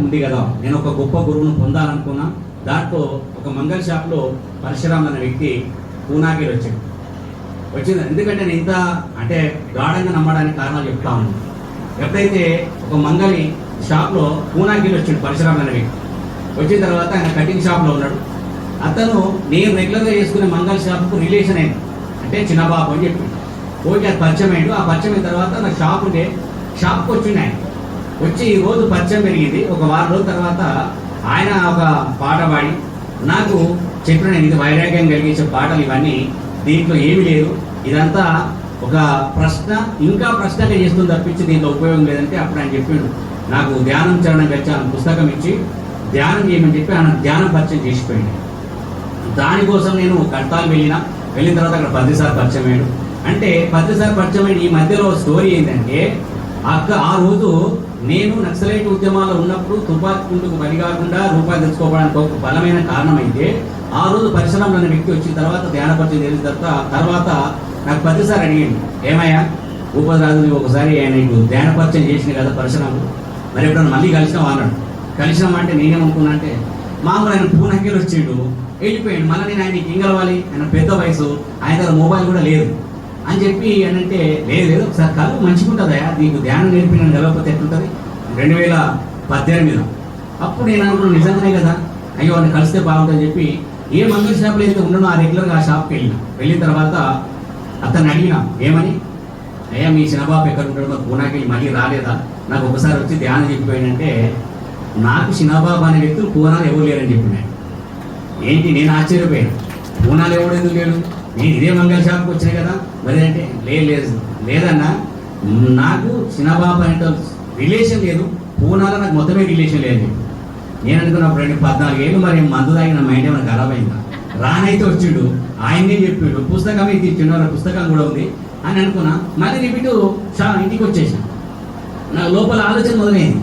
ఉంది కదా. నేను ఒక గొప్ప గురువును పొందాలనుకున్నా దాంట్లో ఒక మంగళ షాప్లో పరశురామ్ అనే వ్యక్తి పూనాకి వచ్చాడు. వచ్చింది. ఎందుకంటే నేను ఇంత అంటే గాఢంగా నమ్మడానికి కారణాలు చెప్తా ఉన్నాను. ఎప్పుడైతే ఒక మంగళి షాప్లో పూనాకి వచ్చాడు పరశురామ్ అనే వ్యక్తి వచ్చిన తర్వాత ఆయన కటింగ్ షాప్లో ఉన్నాడు. అతను నేను రెగ్యులర్గా చేసుకునే మంగళ షాప్కు రిలేషన్ అయింది. అంటే చిన్నబాబు అని చెప్పి. ఓకే అది పరిచయం అయ్యాడు ఆ పరిచయం అయిన తర్వాత నా షాప్ ఉండే షాప్కి వచ్చిండు ఆయన. వచ్చి ఈ రోజు పరిచయం పెరిగింది. ఒక వారం రోజుల తర్వాత ఆయన ఒక పాట పాడి నాకు చెప్పిన నేను ఇది వైరాగ్యం కలిగించే పాటలు ఇవన్నీ దీంట్లో ఏమీ లేదు ఇదంతా ఒక ప్రశ్న ఇంకా ప్రశ్నగా చేస్తుంది తప్పించి దీంట్లో ఉపయోగం లేదంటే అప్పుడు ఆయన చెప్పిండు నాకు ధ్యానం చరణం గచ్చాను పుస్తకం ఇచ్చి ధ్యానం చేయమని చెప్పి ఆయన ధ్యానం పరిచయం చేసిపోయింది దానికోసం నేను కట్టాలు వెళ్ళిన వెళ్ళిన తర్వాత అక్కడ పద్దెసారి పరిచయం అయ్యాడు. అంటే పద్దెసారి పరిచయం ఈ మధ్యలో స్టోరీ ఏంటంటే అక్క ఆ రోజు నేను నక్సలైట్ ఉద్యమాలు ఉన్నప్పుడు తుపాకి గుండుకు బలి కాకుండా రూపాయి తెచ్చుకోవడానికి ఒక బలమైన కారణం అయితే ఆ రోజు పరిశ్రమలో వ్యక్తి వచ్చిన తర్వాత ధ్యానపరిచయం చేసిన తర్వాత తర్వాత నాకు ప్రతిసారి అడిగింది ఏమయ్యా భూపతిరాజు ఒకసారి ఆయన నీకు ధ్యానపరిచయం చేసిన కదా పరిశ్రమలు? మరి ఎప్పుడన్నా మళ్ళీ కలిసినావు? అన్నాడు. కలిసినాం అంటే నేనేమనుకున్నా అంటే మామూలు ఆయన పూనాకి వచ్చిండు వెళ్ళిపోయాడు మళ్ళీ నేను ఆయనకి ఇంగలవాలి ఆయన పెద్ద వయసు ఆయన దగ్గర మొబైల్ కూడా లేదు. అని చెప్పి అంటే లేదు లేదు ఒకసారి కళ్ళు మంచిగా ఉంటుందా నీకు ధ్యానం నేర్పిన నిలవకపోతే ఎట్లుంటుంది? రెండు వేల పద్దెనిమిదిలో. అప్పుడు నేను అనుకున్నాను నిజంగానే కదా అయ్యో వాడిని కలిస్తే బాగుంటుంది చెప్పి ఏ మంగళ షాప్లో అయితే ఉండనో ఆ రెగ్యులర్గా ఆ షాప్కి వెళ్ళిన. వెళ్ళిన తర్వాత అతను అడిగిన ఏమని? అయ్యా మీ చిన్నబాబు ఎక్కడ ఉంటాడు? పూనాకి మళ్ళీ రాలేదా? నాకు ఒకసారి వచ్చి ధ్యానం చెప్పిపోయాడంటే నాకు చిన్నబాబు అనే వ్యక్తులు పూనాలు ఎవరు లేరని చెప్పినాడు ఏంటి నేను ఆశ్చర్యపోయాను. పూనాలు ఎవడు ఎందుకు లేడు నేను ఇదే మంగళ షాప్కి వచ్చినాయి కదా. మరి అంటే లేదు లేదు లేదన్నా నాకు చిన్నబాబు అంటే రిలేషన్ లేదు. పూనాలో నాకు మొత్తమే రిలేషన్ లేదు. నేను అనుకున్నప్పుడు రెండు పద్నాలుగు ఏళ్ళు మరి మందు తాగిన మైండ్ ఏమైనా ఖరాబ్ అయిందా? రానైతే వచ్చిండు. ఆయన్నే చెప్పిండు పుస్తకం ఇది ఇచ్చిండు పుస్తకం కూడా ఉంది అని అనుకున్నా. మళ్ళీ రిపీటు ఇటు ఇంటికి వచ్చేసాను. నా లోపల ఆలోచన మొదలైంది.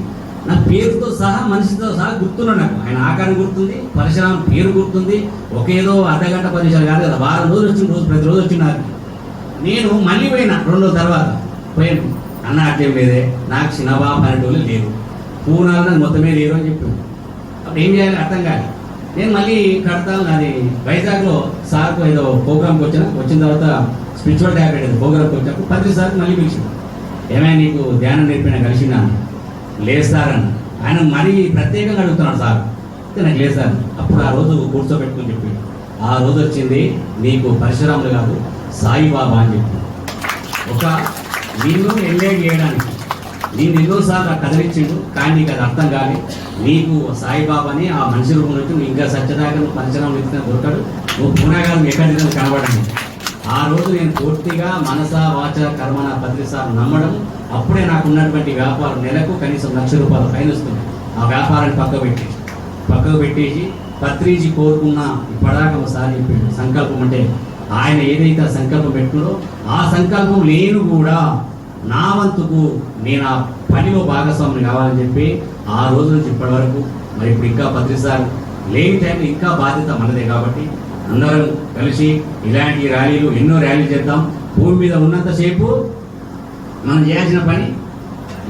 నా పేరుతో సహా మనిషితో సహా గుర్తున్నాడు నాకు. ఆయన ఆకారం గుర్తుంది పరశురామ పేరు గుర్తుంది. ఒకేదో అర్ధ గంట పది నిమిషాలు కాదు కదా వారం రోజులు వచ్చిన రోజు ప్రతి రోజు వచ్చిన నేను మళ్ళీ పోయినా రెండో తర్వాత పోయాను. అన్న అట్లేం లేదే నాకు చిన్నబాబు అనేటోళ్ళు లేరు. పూనాలు నాకు మొత్తమే లేరు అని చెప్పాను అప్పుడు ఏం చేయాలి? అర్థం కాదు నేను మళ్ళీ కడతాను అది వైజాగ్లో సార్కు ఏదో ప్రోగ్రామ్కి వచ్చిన వచ్చిన తర్వాత స్పిరిచువల్ ట్యాబ్లెట్ ఏదో ప్రోగ్రామ్కి వచ్చినప్పుడు పత్రి సార్కి మళ్ళీ పిలిచింది ఏమైనా నీకు ధ్యానం నేర్పిన కలిసిన లేదు సార్ అన్న. ఆయన మరీ ప్రత్యేకంగా అడుగుతున్నాడు సార్. నాకు లేదు సార్ అప్పుడు ఆ రోజు కూర్చోబెట్టుకుని చెప్పి ఆ రోజు వచ్చింది నీకు పరిశురాములు కాదు సాయిబాబా అని చెప్పి. ఒక నిన్ను ఎల్లేట్ చేయడానికి నేను ఎన్నోసార్లు కదిలించిండు కానీ నీకు అది అర్థం కాదు నీకు సాయిబాబాని ఆ మనిషి రూపంలో ఇంకా సత్యదాగం నువ్వు ఇచ్చిన ఎత్తున దొరకడు. నువ్వు పూర్ణాగారం ఎక్కడ కనబడండి ఆ రోజు నేను పూర్తిగా మనస వాచ కర్మణ పత్రిసార్లు నమ్మడం అప్పుడే నాకు ఉన్నటువంటి వ్యాపారం నెలకు కనీసం లక్ష రూపాయల పైన వస్తుంది. ఆ వ్యాపారాన్ని పక్క పెట్టేసి పక్కకు పెట్టేసి పత్రిజీ కోరుకున్న ఇప్పటిదాకా ఒకసారి చెప్పిండు. సంకల్పం అంటే ఆయన ఏదైతే ఆ సంకల్పం పెట్టుకున్నో ఆ సంకల్పం నేను కూడా నా వంతుకు నేను ఆ పనిలో భాగస్వామిని కావాలని చెప్పి ఆ రోజు నుంచి ఇప్పటి వరకు మరి ఇప్పుడు ఇంకా పత్రిస్తారు లేని టైంలో ఇంకా బాధ్యత మనదే కాబట్టి అందరం కలిసి ఇలాంటి ర్యాలీలు ఎన్నో ర్యాలీలు చేద్దాం. భూమి మీద ఉన్నంతసేపు మనం చేయాల్సిన పని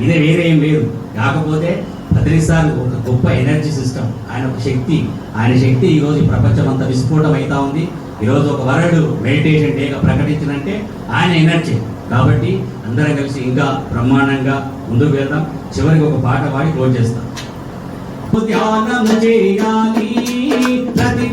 ఇదే వేరే ఏం లేదు. కాకపోతే పత్రిసారి ఒక గొప్ప ఎనర్జీ సిస్టమ్. ఆయన ఒక శక్తి. ఆయన శక్తి ఈరోజు ప్రపంచం అంతా విస్ఫోటం అవుతా ఉంది. ఈరోజు ఒక వరడు మెడిటేషన్ డేగా ప్రకటించినంటే ఆయన ఎనర్జీ. కాబట్టి అందరం కలిసి ఇంకా బ్రహ్మాండంగా ముందుకు వెళ్దాం. చివరికి ఒక పాట పాడి క్లోజ్ చేస్తాం. ధ్యానం చేయాలి ప్రతి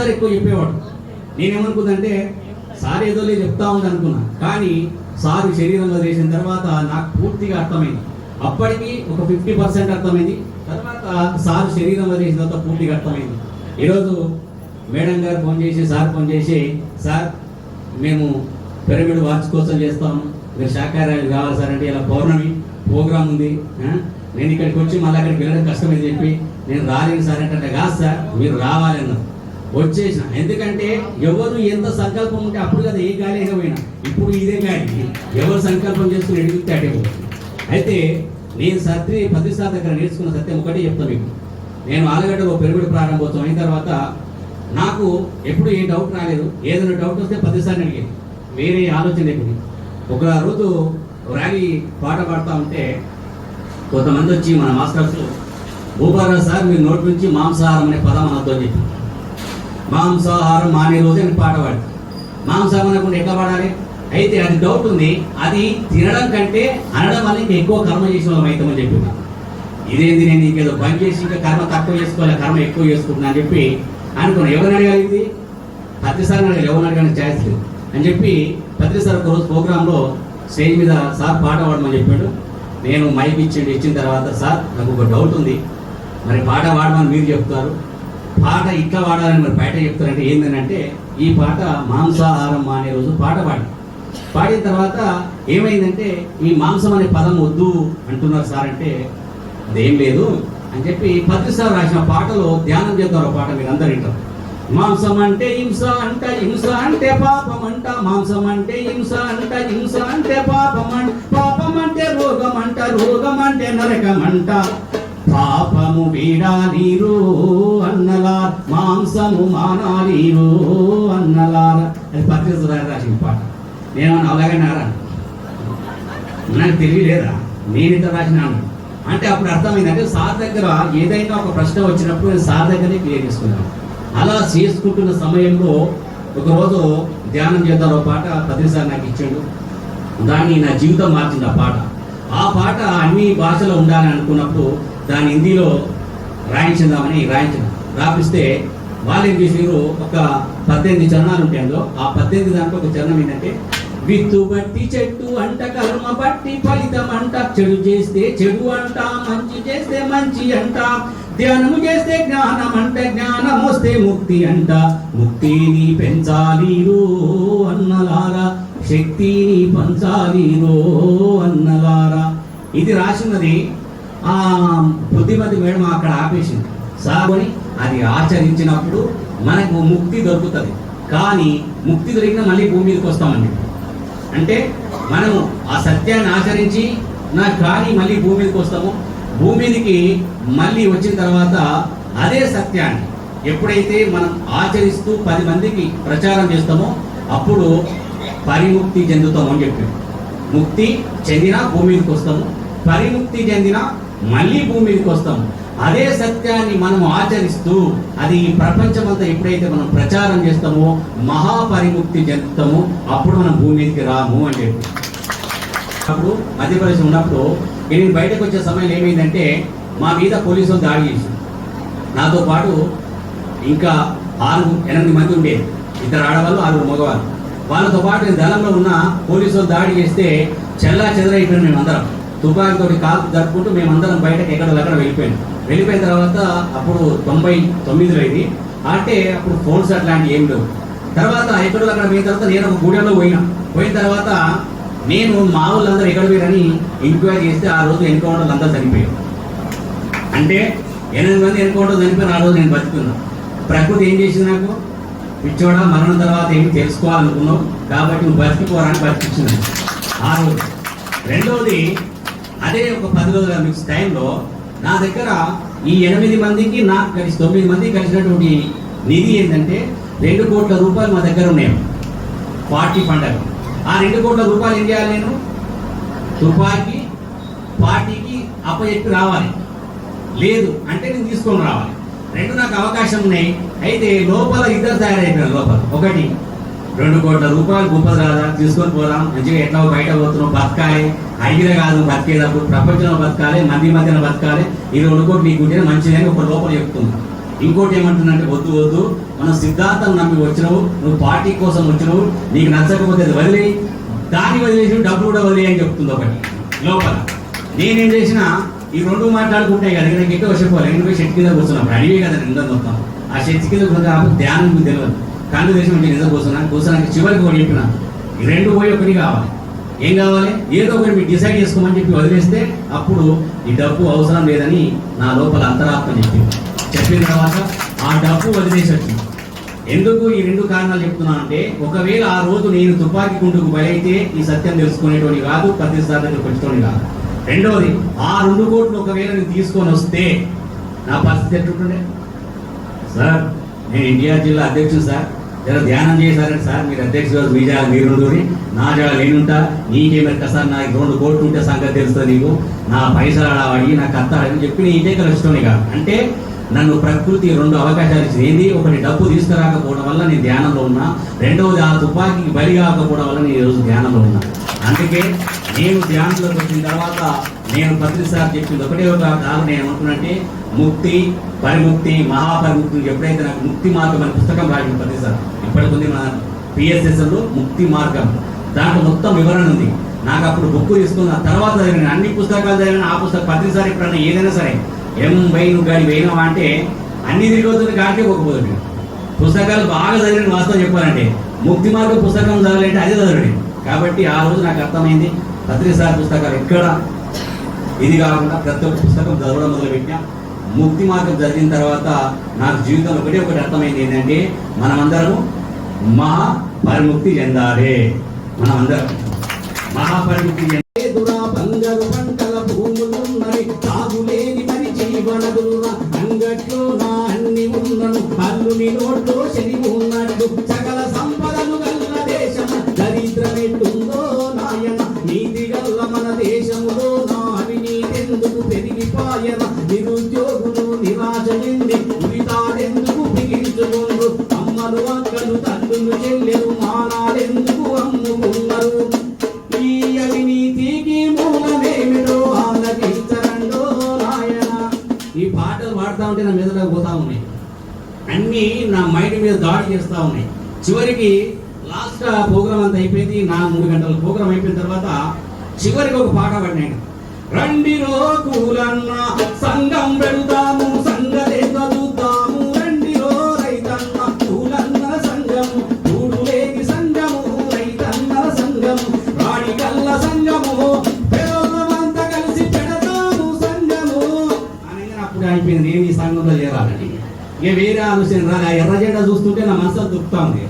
సార్ ఎక్కువ చెప్పేవాడు. నేనేమనుకుందంటే సార్ ఏదోలే చెప్తా ఉంది అనుకున్నా. కానీ సార్ శరీరంలో చేసిన తర్వాత నాకు పూర్తిగా అర్థమైంది. అప్పటికి ఒక ఫిఫ్టీ పర్సెంట్ అర్థమైంది. తర్వాత సార్ శరీరంలో చేసిన తర్వాత పూర్తిగా అర్థమైంది. ఈరోజు మేడం గారు ఫోన్ చేసి సార్ ఫోన్ చేసి సార్ మేము పిరమిడ్ వాచ్ కోసం చేస్తాము మీరు శాకాహారాలు కావాలి సార్ అంటే ఇలా పౌర్ణమి ప్రోగ్రామ్ ఉంది. నేను ఇక్కడికి వచ్చి మళ్ళీ అక్కడికి వెళ్ళడం కష్టమని చెప్పి నేను రాలేను సార్ అంటే కాదు సార్ మీరు రావాలన్నారు. వచ్చేసిన. ఎందుకంటే ఎవరు ఎంత సంకల్పం ఉంటే అప్పుడు కదా ఏ గాలి అయినా ఇప్పుడు ఇదే గాలి. ఎవరు సంకల్పం చేసుకుని ఎడిగితే అటే అయితే నేను సత్రి ప్రతిసారి దగ్గర నేర్చుకున్న సత్యం ఒకటే చెప్తాను మీకు. నేను ఆలగడ్డలో పెరుగుడు ప్రారంభోత్సవం అయిన తర్వాత నాకు ఎప్పుడు ఏ డౌట్ రాలేదు. ఏదైనా డౌట్ వస్తే ప్రతిసారి అడిగేది. వేరే ఆలోచన లేకుండా ఒక రోజు ర్యాలీ పాట పాడుతూ ఉంటే కొంతమంది వచ్చి మన మాస్టర్స్ భూపారావు సార్ మీరు నోటి నుంచి మాంసాహారం అనే పదం అనొద్దు చెప్పి మాంసాహారం మానే రోజు అని పాట పాడి మాంసాహారం అనకుండా ఎట్లా పాడాలి? అయితే అది డౌట్ ఉంది. అది తినడం కంటే అనడం వల్ల ఇంకా ఎక్కువ కర్మ చేసిన వాళ్ళం అవుతామని చెప్పి ఇదేంది నేను ఇంకేదో పని చేసి ఇంకా కర్మ తక్కువ చేసుకోవాలి? కర్మ ఎక్కువ చేసుకుంటున్నా అని చెప్పి అనుకున్నాను ఎవరిని అడగలిగింది ఇది? ప్రతిసారి అడగాలి. ఎవరిని అడగడానికి ఛాన్స్ లేదు. అని చెప్పి ప్రతిసారి ఒక రోజు ప్రోగ్రాంలో స్టేజ్ మీద సార్ పాట పాడమని చెప్పాడు. నేను మైక్ ఇచ్చి ఇచ్చిన తర్వాత సార్ నాకు ఒక డౌట్ ఉంది. మరి పాట పాడమని మీరు చెప్తారు. పాట ఇట్లా పాడాలని మరి బయట చెప్తారంటే ఏంటంటే ఈ పాట మాంసాహారం అనే రోజు పాట పాడి పాడిన తర్వాత ఏమైందంటే ఈ మాంసం అనే పదం వద్దు అంటున్నారు సార్ అంటే అదేం లేదు అని చెప్పి పత్రిసారి రాసిన పాటలో ధ్యానం చేద్దాం ఆ పాట మీరు అందరు వింటారు. మాంసం అంటే హింస అంట హింస అంటే పాపం అంట మాంసం అంటే హింస అంట హింస అంటే పాపం అంట పాపం అంటే రోగం అంట రోగం అంటే నరకం అంట పాపము వీడాలీరు అన్నలార్ మాంసము మానాలీరు అన్నలార్ అది పత్రిక రాసిన పాట. నేమన్నా అలాగే నారా? నాకు తెలియలేదా నేను ఇంత రాసినాను అంటే అప్పుడు అర్థమైందంటే సార్ దగ్గర ఏదైనా ఒక ప్రశ్న వచ్చినప్పుడు నేను సార్ దగ్గరే క్లియర్ చేసుకున్నాను. అలా చేసుకుంటున్న సమయంలో ఒకరోజు ధ్యానం చేద్దాం ఒక పాట పత్రిసారి నాకు ఇచ్చాడు. దాన్ని నా జీవితం మార్చింది ఆ పాట. ఆ పాట అన్ని భాషలో ఉండాలని అనుకున్నప్పుడు దాన్ని హిందీలో రాయించిందామని రాయించడం రాపిస్తే వాళ్ళు ఏం చేసారు ఒక పద్దెనిమిది చరణాలు ఉంటాయి అందులో. ఆ పద్దెనిమిది దాంట్లో ఒక చరణం ఏంటంటే విత్తు బట్టి చెట్టు అంట కర్మ బట్టి ఫలితం అంట చెడు చేస్తే చెడు అంట మంచి చేస్తే మంచి అంట ధ్యానము చేస్తే జ్ఞానం అంట జ్ఞానం వస్తే ముక్తి అంట. ముక్తిని పెంచాలి రో అన్నలారా శక్తిని పంచాలి రో అన్నలారా. ఇది రాసినది ఆ బుద్ధిమతి మేడం అక్కడ ఆపేసింది. సాగుని అది ఆచరించినప్పుడు మనకు ముక్తి దొరుకుతుంది. కానీ ముక్తి దొరికిన మళ్ళీ భూమి మీదకి వస్తామండి. అంటే మనము ఆ సత్యాన్ని ఆచరించి నా కానీ మళ్ళీ భూమి మీదకి వస్తాము. భూమి మీదకి మళ్ళీ వచ్చిన తర్వాత అదే సత్యాన్ని ఎప్పుడైతే మనం ఆచరిస్తూ పది మందికి ప్రచారం చేస్తామో అప్పుడు పరిముక్తి చెందుతాము అని చెప్పి ముక్తి చెందిన భూమి మీదకి వస్తాము. పరిముక్తి చెందిన మళ్ళీ భూమి మీదకి వస్తాం. అదే సత్యాన్ని మనం ఆచరిస్తూ అది ఈ ప్రపంచమంతా ఎప్పుడైతే మనం ప్రచారం చేస్తామో మహాపరిముక్తి చెందుతామో అప్పుడు మనం భూమి మీదకి రాము అని చెప్పి. అప్పుడు మధ్యప్రదేశ్ ఉన్నప్పుడు నేను బయటకు వచ్చే సమయంలో ఏమైందంటే మా మీద పోలీసులు దాడి చేసి నాతో పాటు ఇంకా ఆరు ఎనిమిది మంది ఉండేది ఇద్దరు ఆడవాళ్ళు ఆరుగురు మగవాళ్ళు. వాళ్ళతో పాటు నేను దళంలో ఉన్న పోలీసులు దాడి చేస్తే చెల్లా చెదరైపోయిన మేమందరం తుపాకీతో కాలు జరుపుకుంటూ మేమందరం బయటకు ఎక్కడ ఎక్కడ వెళ్ళిపోయాం. వెళ్ళిపోయిన తర్వాత అప్పుడు తొంభై తొమ్మిదిలో ఇది. అంటే అప్పుడు ఫోన్స్ అట్లాంటివి ఏం లేవు. తర్వాత ఎక్కడో అక్కడ పోయిన తర్వాత నేను ఒక గూడెంలో పోయినా. పోయిన తర్వాత నేను మా వాళ్ళందరూ ఎక్కడ పోయారని ఎంక్వైరీ చేస్తే ఆ రోజు ఎన్కౌంటర్లు అందరూ చనిపోయారు. అంటే ఎనిమిది మంది ఎన్కౌంటర్ చనిపోయిన ఆ రోజు నేను బతుకున్నా ప్రకృతి ఏం చేసింది నాకు? పిచ్చోడా మరణం తర్వాత ఏమి తెలుసుకోవాలనుకున్నావు? కాబట్టి నువ్వు బతికిపోరాని బతికించింది ఆ రోజు. రెండవది అదే ఒక పది రోజుల మిక్స్ టైంలో నా దగ్గర ఈ ఎనిమిది మందికి నాకు కలిసి తొమ్మిది మందికి కలిసినటువంటి నిధి ఏంటంటే రెండు కోట్ల రూపాయలు మా దగ్గర ఉన్నాయి. పార్టీ పండగ ఆ రెండు కోట్ల రూపాయలు ఏం చేయాలి నేను? తుపాకి పార్టీకి అప్పచెప్పి రావాలి. లేదు అంటే నేను తీసుకొని రావాలి. రెండు నాకు అవకాశం ఉన్నాయి. అయితే లోపల ఇద్దరు తయారైపోయారు లోపల. ఒకటి రెండు కోట్ల రూపాయలు గొప్పది రాదా తీసుకొని పోదాం. మంచిగా ఎట్లా బయట పోతున్నాం బతకాలి అడిగిన కాదు బతికేటప్పుడు ప్రపంచంలో బతకాలి మంది మధ్యన బతకాలి. ఇది రెండు కోట్లు నీకు ఉంటే మంచిదని ఒక లోపల చెప్తుంది ఇంకోటి ఏమంటుందంటే వద్దు వద్దు. మనం సిద్ధాంతం నమ్మి వచ్చినావు నువ్వు పార్టీ కోసం వచ్చినావు నీకు నచ్చకపోతే అది వదిలి దాన్ని వదిలేసి డబ్బు కూడా వదిలే అని చెప్తుంది ఒకటి. లోపల. నేనేం చేసిన ఈ రెండు మాట్లాడుకుంటే కదా నాకు ఎక్కువ చెప్పాలి. ఎందుకంటే పోయి షెట్ కింద కూర్చున్నాం. అడిగే కదా నిండా మొత్తం. ఆ షెట్ కింద కూర్చున్నా ధ్యానం తెలియదు. కళ్ళు చేసి నిజం కూర్చున్నాను కూర్చున్నాను చివరికి ఒకటి చెప్పిన. ఈ రెండు పోయి ఒకటి కావాలి. ఏం కావాలి? ఏదో ఒకటి మీరు డిసైడ్ చేసుకోమని చెప్పి వదిలేస్తే అప్పుడు ఈ డబ్బు అవసరం లేదని నా లోపల అంతరాత్మ చెప్పింది. చెప్పిన తర్వాత ఆ డబ్బు వదిలేసి ఎందుకు ఈ రెండు కారణాలు చెప్తున్నాను అంటే ఒకవేళ ఆ రోజు నేను తుపాకీ కుంటుకు బలైతే ఈ సత్యం తెలుసుకునేటోని కాదు ప్రతిసారి దగ్గరకు కాదు. రెండవది ఆ రెండు కోట్లు ఒకవేళ నేను తీసుకొని వస్తే నా పరిస్థితి ఎట్లుంటుండే? సార్ నేను ఇండియా జిల్లా అధ్యక్షుడు సార్. జర ధ్యానం చేశారంటే సార్ మీరు అధ్యక్షుడు మీ జాగా మీరు నా జాగా నేనుంటా నీకేమెక్క సార్ నాకు రెండు కోట్లు ఉంటే సంగతి తెలుస్తుంది నీకు. నా పైసలు అలా అడిగి నాకు అత్త చెప్పి నేను ఇదే కలుస్తుంది కాదు అంటే నన్ను ప్రకృతి రెండు అవకాశాలు ఇచ్చింది. ఏంది? ఒకటి డబ్బు తీసుకురాకపోవడం వల్ల నేను ధ్యానంలో ఉన్నా. రెండవది ఆ తుపాకీకి బలి కాకపోవడం వల్ల నేను ఈరోజు ధ్యానంలో ఉన్నా. అందుకే నేను ధ్యానంలోకి వచ్చిన తర్వాత నేను ప్రతిసారి చెప్పింది ఒకటే ఒక కాదు నేను ఏమనుకున్నట్టే ముక్తి పరిముక్తి మహాపరిముక్తి ఎప్పుడైతే నాకు ముక్తి మార్గం అనే పుస్తకం రాయడం ప్రతిసారి ఇప్పటికి ఉంది మన PSS ముక్తి మార్గం. దాంట్లో మొత్తం వివరణ ఉంది. నాకు అప్పుడు బుక్ తీసుకున్న తర్వాత చదివిన అన్ని పుస్తకాలు చదివిన ఆ పుస్తకం ప్రతిసారి ఎప్పుడైనా ఏదైనా సరే ఎం నువ్వు గాడి పోయినావా అంటే అన్ని తిరిగి వస్తుంది కాకే పోకపోతుంది పుస్తకాలు బాగా చదివిన వాస్తవం చెప్పాలంటే ముక్తి మార్గం పుస్తకం చదవాలంటే అదే చదవండి. కాబట్టి ఆ రోజు నాకు అర్థమైంది పత్రిసారి పుస్తకాలు ఎక్కడ? ఇది కాకుండా ప్రతి ఒక్క పుస్తకం చదవడం మొదలుపెట్టా ముక్తి మార్గం చదివిన తర్వాత నాకు జీవితంలో ఒకటే ఒకటి అర్థమైంది ఏంటంటే మనమందరం మహా పరిముక్తి చెందాలి. మనమందరం మహాపరిముక్తి చెందాలి. పంటల భూములున్నవి తాగులేని మరి జీవనదులురా అంగట్లో నా అన్ని ఉన్నను అల్లుని నోట్లో శని అమ్ముకున్నారు ఈ అవినీతికి మూలమేమిటో ఆలోచించరండో నాయన. ఈ పాటలు పాడుతూ ఉంటే నా మీదలో పోతా ఉన్నాయి. అన్నీ నా మైండ్ మీద దాడి చేస్తూ ఉన్నాయి. చివరికి లాస్ట్ ప్రోగ్రామ్ అంతా అయిపోయింది. నా మూడు గంటల ప్రోగ్రామ్ అయిపోయిన తర్వాత చివరికి ఒక పాట పడినాయి రండిరో కూలన్న సంఘం పెడతా ఇక వేరే ఆలోచన రాదు ఆ ఎర్ర జెండా చూస్తుంటే నా మనసు దుఃఖతా ఉంది.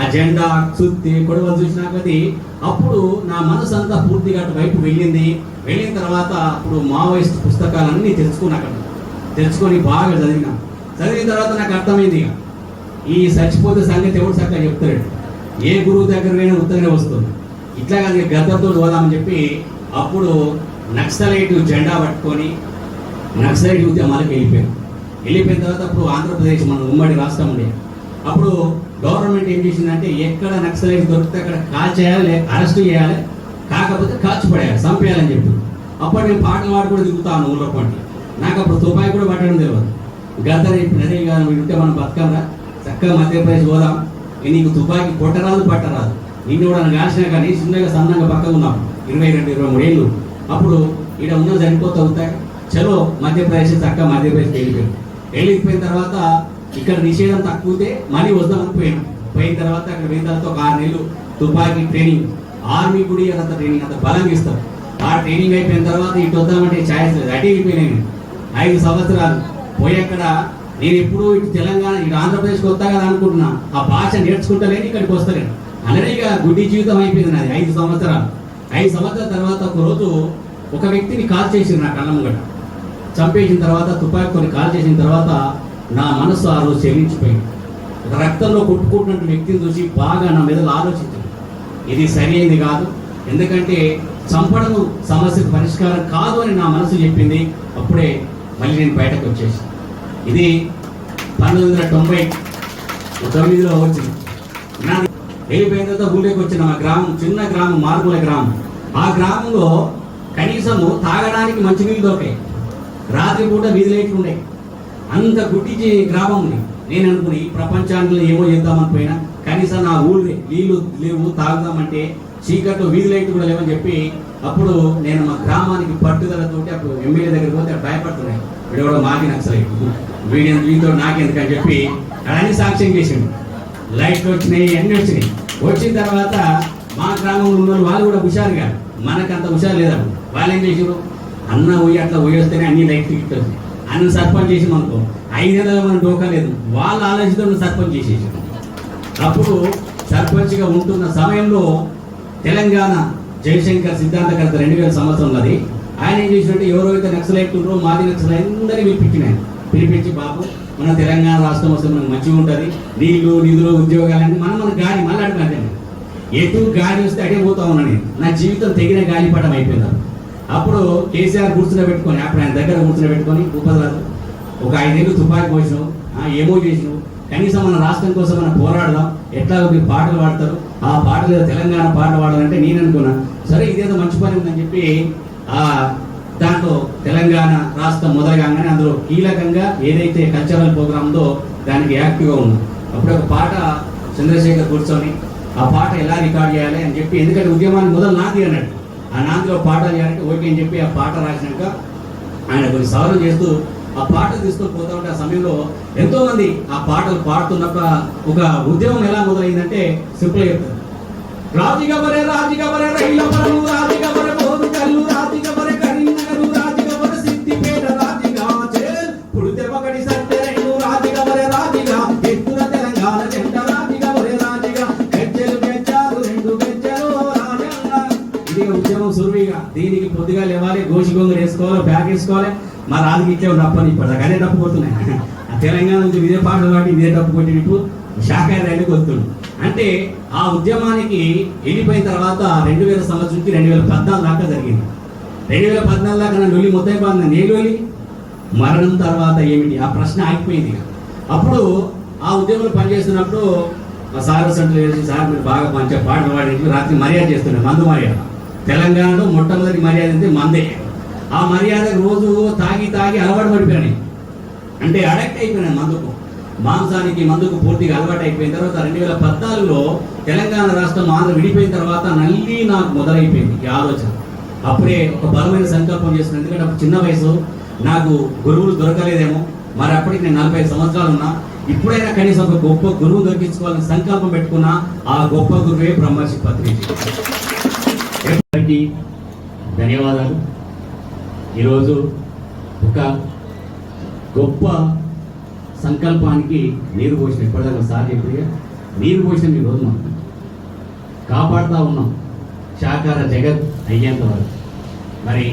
ఆ జెండా చుత్తి కొడవలు చూసినాకది అప్పుడు నా మనసు అంతా పూర్తిగా అటు వైపు వెళ్ళింది. వెళ్ళిన తర్వాత అప్పుడు మావోయిస్ట్ పుస్తకాలన్నీ తెలుసుకుని అక్కడ. తెలుసుకొని బాగా చదివినా. చదివిన తర్వాత నాకు అర్థమైంది ఇక. ఈ చచ్చిపోతే సంగతి ఎవడు చక్కగా చెప్తాడు? ఏ గురువు దగ్గర పోయినా ఉత్తగానే వస్తుంది. ఇట్లా కానీ ఇక గద్దతో పోదామని చెప్పి అప్పుడు నక్సలైట్ జెండా పట్టుకొని నక్సలైట్ ఉద్యమాలకు వెళ్ళిపోయాను. వెళ్ళిపోయిన తర్వాత అప్పుడు ఆంధ్రప్రదేశ్ మన ఉమ్మడి రాష్ట్రం ఉండే అప్పుడు గవర్నమెంట్ ఏం చేసిందంటే ఎక్కడ నక్సలైట్ దొరికితే అక్కడ కాల్చేయాలి అరెస్ట్ చేయాలి కాకపోతే కాల్చి పడేయాలి చంపేయాలని చెప్పి. అప్పుడు నేను పాటలు పాడు కూడా దిగుతాను ఊళ్ళో పంటలు. నాకు అప్పుడు తుపాయి కూడా పట్టడం తెలియదు గత రేపు నరే గారు ఉంటే మనం బతకమరా చక్కగా మధ్యప్రదేశ్ పోదాం. నీకు తుపాకి కొట్టరాదు పట్టరాదు. నిన్ను కూడా నన్ను కాల్చినా కానీ చిన్నగా సన్నగా పక్కగా ఉన్నాం. ఇరవై రెండు ఇరవై మూడు ఏళ్ళు. అప్పుడు ఇక్కడ ఉన్న చనిపోతూ అవుతాయి. చలో మధ్యప్రదేశ్ చక్కగా మధ్యప్రదేశ్ వెళ్ళిపోయింది వెళ్ళిపోయిన తర్వాత ఇక్కడ నిషేధం తక్కువతే మళ్ళీ వద్దామని పోయినాం. పోయిన తర్వాత అక్కడ పోయిన తర్వాత ఒక ఆరు నెలలు తుపాకీ ట్రైనింగ్ ఆర్మీ కూడా అంత ట్రైనింగ్ అంత బలంగా ఇస్తారు. ఆ ట్రైనింగ్ అయిపోయిన తర్వాత ఇటు వద్దామంటే ఛాయిస్ లేదు. అటు వెళ్ళిపోయినాయి ఐదు సంవత్సరాలు పోయి అక్కడ నేను ఎప్పుడు ఇటు తెలంగాణ ఇటు ఆంధ్రప్రదేశ్కి వస్తా కదా అనుకుంటున్నా. ఆ భాష నేర్చుకుంటలేని ఇక్కడికి వస్తలేను. అలానే ఇక గుడ్డి జీవితం అయిపోయింది నాది ఐదు సంవత్సరాలు. ఐదు సంవత్సరాల తర్వాత ఒక రోజు ఒక వ్యక్తిని కాల్ చేసింది నా కళ్ళ ముంగట. చంపేసిన తర్వాత తుపాకీతో కాల్ చేసిన తర్వాత నా మనసు ఆ రోజు చెల్లించిపోయింది రక్తంలో కొట్టుకుంటున్న వ్యక్తిని చూసి బాగా నా మీద ఆలోచించింది ఇది సరైనది కాదు. ఎందుకంటే చంపడం సమస్యకు పరిష్కారం కాదు అని నా మనసు చెప్పింది. అప్పుడే మళ్ళీ నేను బయటకు వచ్చేసి. ఇది పంతొమ్మిది వందల తొంభై తొమ్మిదిలో వచ్చింది. నా వెళ్ళిపోయిన తర్వాత ఊళ్ళోకి వచ్చిన మా గ్రామం చిన్న గ్రామం మార్పుల గ్రామం. ఆ గ్రామంలో కనీసము తాగడానికి మంచినీళ్ళు దొరికాయి. రాత్రి పూట వీధి లైట్లు ఉండే అంత గుట్టించి గ్రామం ఉంది. నేను అనుకుని ఈ ప్రపంచానికి ఏమో చేద్దామని పోయినా కనీసం నా ఊళ్ళే నీళ్ళు లేవు తాగుదామంటే చీకట్లో వీధి లైట్లు కూడా లేవని చెప్పి అప్పుడు నేను మా గ్రామానికి పట్టుదలతోటి అప్పుడు ఎమ్మెల్యే దగ్గరికి పోతే భయపడుతున్నాయి. వీడు కూడా మాకి నచ్చలేదు. వీడి వీడితో నాకెందుకని చెప్పి అన్ని సాక్ష్యం చేసిండు లైట్లు వచ్చినాయి అన్ని వచ్చినాయి. వచ్చిన తర్వాత మా గ్రామంలో ఉన్న వాళ్ళు వాళ్ళు కూడా హుషారు కాదు మనకంత హుషారు లేదన్న వాళ్ళు ఏం చేసారు అన్న పోయి అట్లా పోయేస్తేనే అన్ని లైట్ టికెట్ వచ్చినాయి అన్న సర్పంచ్ చేసి మనకు ఐదు మనం డోకా లేదు. వాళ్ళ ఆలోచనతో సర్పంచ్ చేసేసి. అప్పుడు సర్పంచ్గా ఉంటున్న సమయంలో తెలంగాణ జయశంకర్ సిద్ధాంతకర్త రెండు వేల సంవత్సరంలో అది. ఆయన ఏం చేసినట్టు ఎవరైతే నక్సలైట్ ఉన్నారో మాది నక్సలైట్ అందరినీ పిలిపించినాయి. పిలిపించి బాబు మన తెలంగాణ రాష్ట్రం వస్తే మనకు మంచిగా ఉంటుంది. నీళ్ళు నిధులు ఉద్యోగాలన్నీ మనం మన గాలి మళ్ళీ ఎటు గాలి వస్తే అటే పోతా ఉన్నా నా జీవితం తెగిన గాలిపటం అయిపోయింది. అప్పుడు కేసీఆర్ కూర్చుని పెట్టుకొని అప్పుడు ఆయన దగ్గర కూర్చుని పెట్టుకొని ఉపద్రాలు ఒక ఐదేళ్ళు తుపాకి పోసినావు ఏమో చేసినావు కనీసం మన రాష్ట్రం కోసం మనం పోరాడదాం ఎట్లా మీరు పాటలు పాడతారు ఆ పాటలు తెలంగాణ పాట పాడాలంటే నేను అనుకున్నా సరే ఇదేదో మంచి పని ఉందని చెప్పి ఆ దాంట్లో తెలంగాణ రాష్ట్రం మొదలగానే అందులో కీలకంగా ఏదైతే కల్చరల్ ప్రోగ్రామ్ ఉందో దానికి యాక్టివ్గా ఉంది అప్పుడు ఒక పాట చంద్రశేఖర్ కూర్చొని ఆ పాట ఎలా రికార్డ్ చేయాలి అని చెప్పి ఎందుకంటే ఉద్యమాన్ని మొదలు నాది అన్నట్టు. ఆ నాందిలో పాట చేయాలంటే ఓకే అని చెప్పి ఆ పాట రాసినాక ఆయన కొన్ని సవరణ చేస్తూ ఆ పాట తీసుకొని పోతా ఉంటే ఆ సమయంలో ఎంతో మంది ఆ పాటలు పాడుతున్నప్పుడు ఒక ఉద్యమం ఎలా మొదలైందంటే సింపుల్ చెప్తారు రాజిగవరే రాజిగవరే రాజుగా రాజిగవరే లేవాలి వేసుకోవాలి బ్యాగ్ వేసుకోవాలి మా రాజుకి ఇచ్చే డప్పని ఇప్పటిదాకా అదే డప్పు కొడుతున్నాయి. ఆ తెలంగాణ నుంచి ఇదే పాటలు పాడి ఇదే డప్పు కొట్టినట్టు శాఖాహార రైలుకి వస్తుంది అంటే ఆ ఉద్యమానికి వెళ్ళిపోయిన తర్వాత రెండు వేల సంవత్సరానికి రెండు వేల పద్నాలుగు దాకా జరిగింది. రెండు వేల పద్నాలుగు దాకా నా లొల్లి మొత్తం అయిపోయింది నేను లొల్లి. మరణం తర్వాత ఏమిటి? ఆ ప్రశ్న ఆగిపోయింది అప్పుడు ఆ ఉద్యమంలో పనిచేస్తున్నప్పుడు మా సార్ సెంటర్ చేసి సార్ మీరు బాగా మంచిగా పాటలు పాడి రాత్రి మర్యాద చేస్తున్నాం మందు మర్యాద. తెలంగాణలో మొట్టమొదటి మర్యాద అంటే మందే. ఆ మర్యాద రోజు తాగి తాగి అలవాటు పడిపోయాను. అంటే అడక్ట్ అయిపోయినాను మందుకు. మాంసానికి మందుకు పూర్తిగా అలవాటు అయిపోయిన తర్వాత రెండు వేల పద్నాలుగులో తెలంగాణ రాష్ట్రం ఆంధ్ర విడిపోయిన తర్వాత నల్లి నాకు మొదలైపోయింది ఈ ఆలోచన. అప్పుడే ఒక బలమైన సంకల్పం చేసిన ఎందుకంటే అప్పుడు చిన్న వయసు. నాకు గురువులు దొరకలేదేమో. మరి అప్పటికి నేను నలభై ఐదు సంవత్సరాలు ఉన్నా. ఇప్పుడైనా కనీసం ఒక గొప్ప గురువు దొరికించుకోవాలని సంకల్పం పెట్టుకున్న ఆ గొప్ప గురువే బ్రహ్మర్షి పత్రిక ధన్యవాదాలు. ఈరోజు ఒక గొప్ప సంకల్పానికి నీరు పోసిన ఇప్పటిదాకా సార్ చెప్పిగా నీరు పోసిన ఈ రోజు మనం కాపాడుతూ ఉన్నాం. షాకార జగత్ అయ్యేంత వరకు. మరి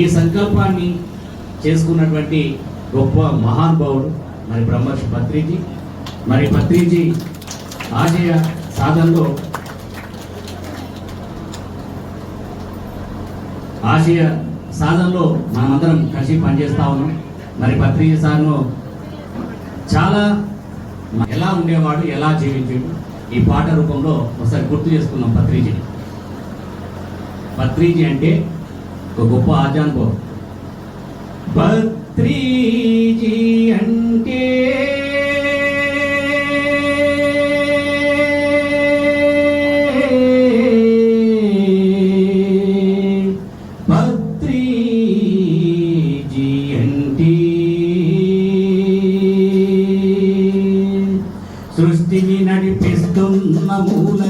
ఈ సంకల్పాన్ని చేసుకున్నటువంటి గొప్ప మహానుభావుడు మరి బ్రహ్మర్షి పత్రిజీ మరి పత్రిజీ ఆశయ సాధనలో ఆశయ సాధనలో మనమందరం కలిసి పనిచేస్తా ఉన్నాం. మరి పత్రిక సార్ను చాలా ఎలా ఉండేవాడు ఎలా జీవించాడు ఈ పాట రూపంలో ఒకసారి గుర్తు చేసుకున్నాం పత్రిజీని పత్రిజీ అంటే ఒక గొప్ప ఆజానుభవం పత్రిజీ అంటే నడిపిస్తున్న మూల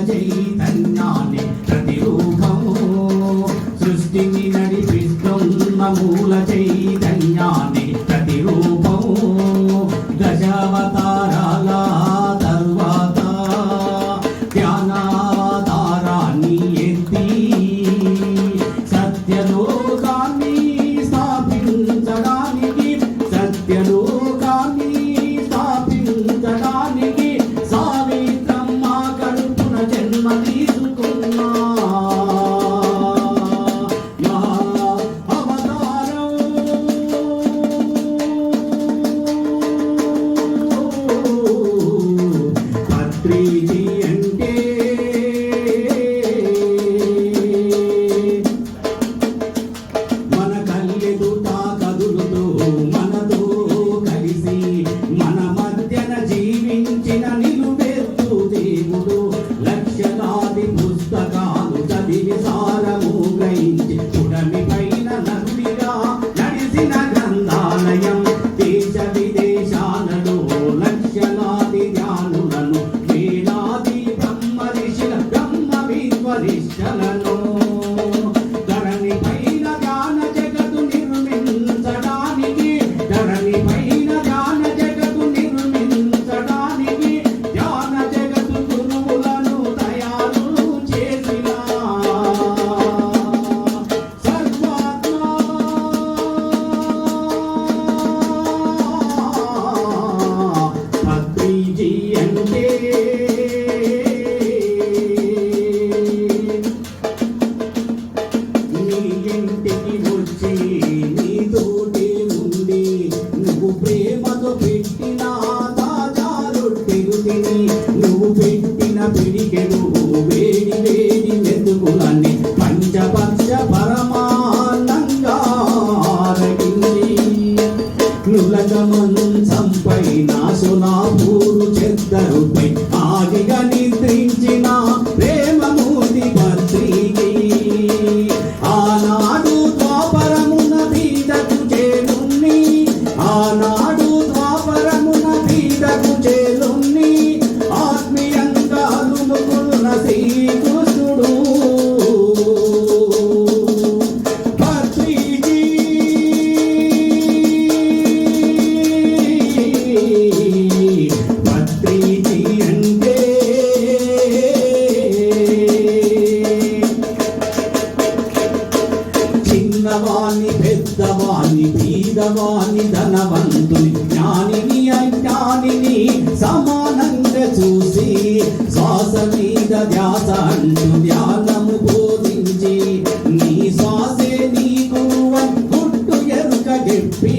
வெற்றி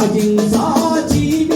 அகிம்சா ஜீவ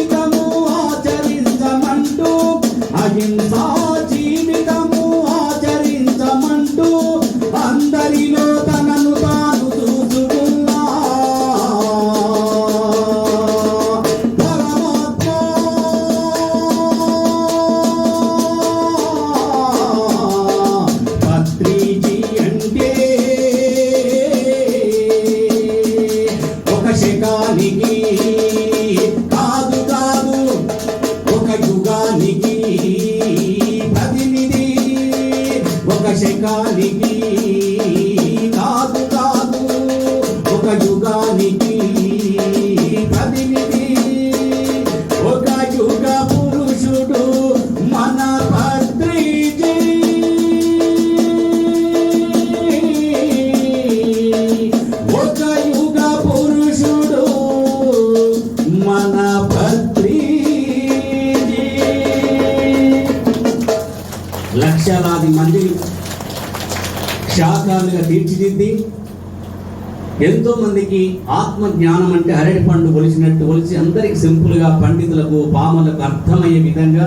ఎంతో మందికి ఆత్మ జ్ఞానం అంటే అరటి పండు ఒలిచినట్టు ఒలిచి అందరికి సింపుల్గా పండితులకు పాములకు అర్థమయ్యే విధంగా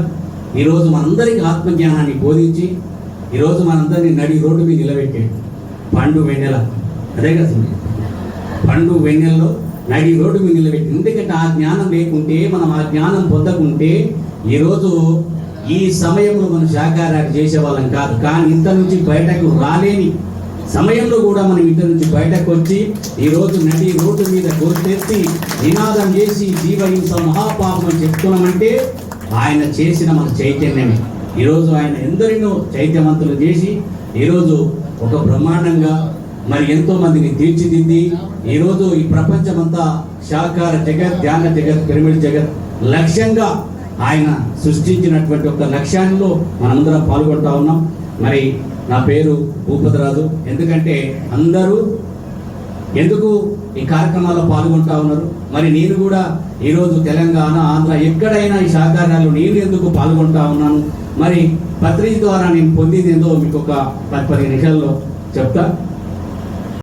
ఈరోజు మనందరికీ ఆత్మ జ్ఞానాన్ని బోధించి ఈరోజు మనందరినీ నడి రోడ్డు మీద నిలబెట్టాడు. పండు వెన్నెల. అదే కదా పండు వెన్నెలలో నడి రోడ్డు మీద నిలబెట్టి ఎందుకంటే ఆ జ్ఞానం లేకుంటే మనం ఆ జ్ఞానం పొందకుంటే ఈరోజు ఈ సమయంలో మనం శాకాహారాలు చేసేవాళ్ళం కాదు. కానీ ఇంత నుంచి బయటకు రాలేని సమయంలో కూడా మనం ఇంటి నుంచి బయటకు వచ్చి ఈరోజు నడి రోడ్డు మీద గోస్తెత్తి నినాదం చేసి జీవహింస మహాపాపం చెప్తున్నామంటే ఆయన చేసిన మన చైతన్యమే. ఈరోజు ఆయన ఎందరినో చైతన్యవంతులు చేసి ఈరోజు ఒక బ్రహ్మాండంగా మరి ఎంతో మందిని తీర్చిదిద్ది ఈరోజు ఈ ప్రపంచమంతా శాకార జగత్ ధ్యాన జగత్ పిరమిడ్ జగత్ లక్ష్యంగా ఆయన సృష్టించినటువంటి ఒక లక్ష్యంలో మనందరం పాల్గొంటా ఉన్నాం. మరి నా పేరు భూపతిరాజు. ఎందుకంటే అందరూ ఎందుకు ఈ కార్యక్రమాల్లో పాల్గొంటా ఉన్నారు? మరి నేను కూడా ఈరోజు తెలంగాణ ఆంధ్ర ఎక్కడైనా ఈ సహకారాలు నేను ఎందుకు పాల్గొంటా ఉన్నాను? మరి పత్రిక ద్వారా నేను పొందింది ఏందో మీకు ఒక పది పది నిమిషాల్లో చెప్తా.